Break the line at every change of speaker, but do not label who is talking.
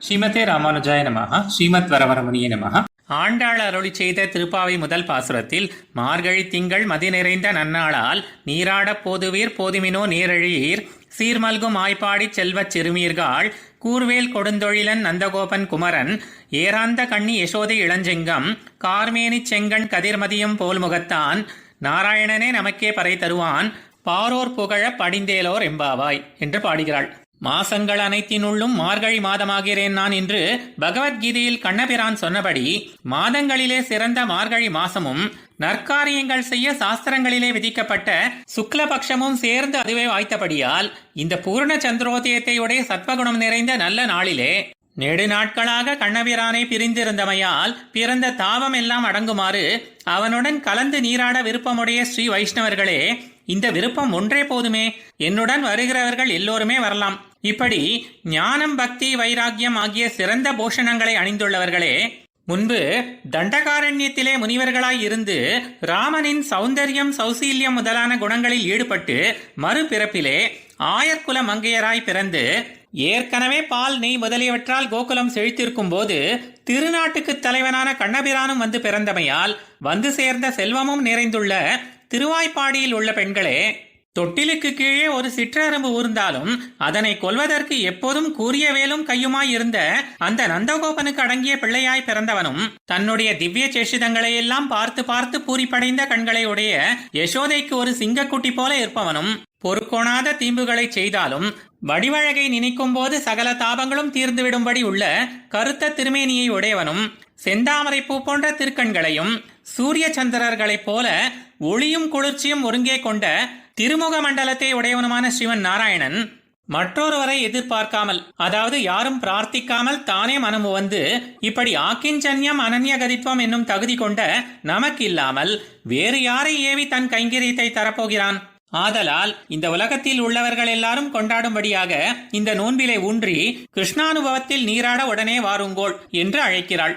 ஸ்ரீமதே ராமானுஜாய நமஹ ஸ்ரீமத் வரவரமுனிய நமஹ. ஆண்டாள் அருளி செய்த திருப்பாவை முதல் பாசுரத்தில் மார்கழி திங்கள் மதி நிறைந்த நன்னாளால் நீராடப் போதுவீர் போதுமினோ நீரழியீர் சீர்மல்கும் ஆய்ப்பாடி செல்வச் சிறுமீர்காள் கூர்வேல் கொடுந்தொழிலன் நந்தகோபன் குமரன் ஏராந்த கண்ணி யசோதை இளஞ்செங்கம் கார்மேனிச் செங்கண் கதிர்மதியம் போல் முகத்தான் நாராயணனே நமக்கே பறை தருவான் பாரோர் புகழ படிந்தேலோர் எம்பாவாய் என்று பாடுகிறாள். மாசங்கள் அனைத்தினுள்ளும் மார்கழி மாதமாகிறேன் நான் என்று பகவத்கீதையில் கண்ணபிரான் சொன்னபடி மாதங்களிலே சிறந்த மார்கழி மாசமும் நற்காரியங்கள் செய்ய சாஸ்திரங்களிலே விதிக்கப்பட்ட சுக்லபக்ஷமும் சேர்ந்து அதுவே வாய்த்தபடியால் இந்த பூர்ண சந்திரோதயத்தையுடைய சத்வகுணம் நிறைந்த நல்ல நாளிலே நெடு நாட்களாக கண்ணபிரானை பிரிந்திருந்தமையால் பிறந்த தாபம் எல்லாம் அடங்குமாறு அவனுடன் கலந்து நீராட விருப்பமுடைய ஸ்ரீ வைஷ்ணவர்களே இந்த விருப்பம் ஒன்றே போதுமே. என்னுடன் வருகிறவர்கள் எல்லோருமே வரலாம். இப்படி ஞானம் பக்தி வைராக்கியம் ஆகிய சிறந்த போஷணங்களை அணிந்துள்ளவர்களே முன்பு தண்டகாரண்யத்திலே முனிவர்களாய் இருந்து ராமனின் சௌந்தரியம் சௌசீல்யம் முதலான குணங்களில் ஈடுபட்டு மறுபிறப்பிலே ஆயர்குல மங்கையராய் பிறந்து ஏற்கனவே பால் நெய் முதலியவற்றால் கோகுலம் செழித்திருக்கும் போது திருநாட்டுக்கு தலைவனான கண்ணபிரானும் வந்து பிறந்தமையால் வந்து சேர்ந்த செல்வமும் நிறைந்துள்ள திருவாய்ப்பாடியில் உள்ள பெண்களே தொட்டிலுக்கு கீழே ஒரு சிற்றரம்பு ஊர்ந்தாலும் அதனை கொல்வதற்கு எப்போதும் கூறிய வேலும் கையுமாய் இருந்த அந்த நந்தகோபனுக்கு அடங்கிய பிள்ளையாய் பிறந்தவனும் தன்னுடைய திவ்ய சேஷிதங்களை எல்லாம் பார்த்து பார்த்து பூரிப்படைந்த கண்களை உடைய யசோதைக்கு ஒரு சிங்கக்குட்டி போல இருப்பவனும் பொறுக்கோணாத தீம்புகளை செய்தாலும் வடிவழகை நினைக்கும் போது சகல தாபங்களும் தீர்ந்துவிடும்படி உள்ள கருத்த திருமேனியை உடையவனும் செந்தாமரை பூ போன்ற திருக்கண்களையும் சூரிய சந்திரர்களைப் போல ஒளியும் குளிர்ச்சியும் ஒருங்கே கொண்ட திருமுக மண்டலத்தை உடையவனுமான சிவன் நாராயணன் மற்றொருவரை எதிர்பார்க்காமல் அதாவது யாரும் பிரார்த்திக்காமல் தானே மனமு வந்து இப்படி ஆக்கிஞ்சன்யம் அனன்யகதித்வம் என்னும் தகுதி கொண்ட நமக்கு இல்லாமல் வேறு யாரை ஏவி தன் கைங்கரியத்தை தரப்போகிறான்? ஆதலால் இந்த உலகத்தில் உள்ளவர்கள் எல்லாரும் கொண்டாடும்படியாக இந்த நோன்பிலை ஊன்றி கிருஷ்ணானுபவத்தில் நீராட உடனே வாருங்கோள் என்று அழைக்கிறாள்.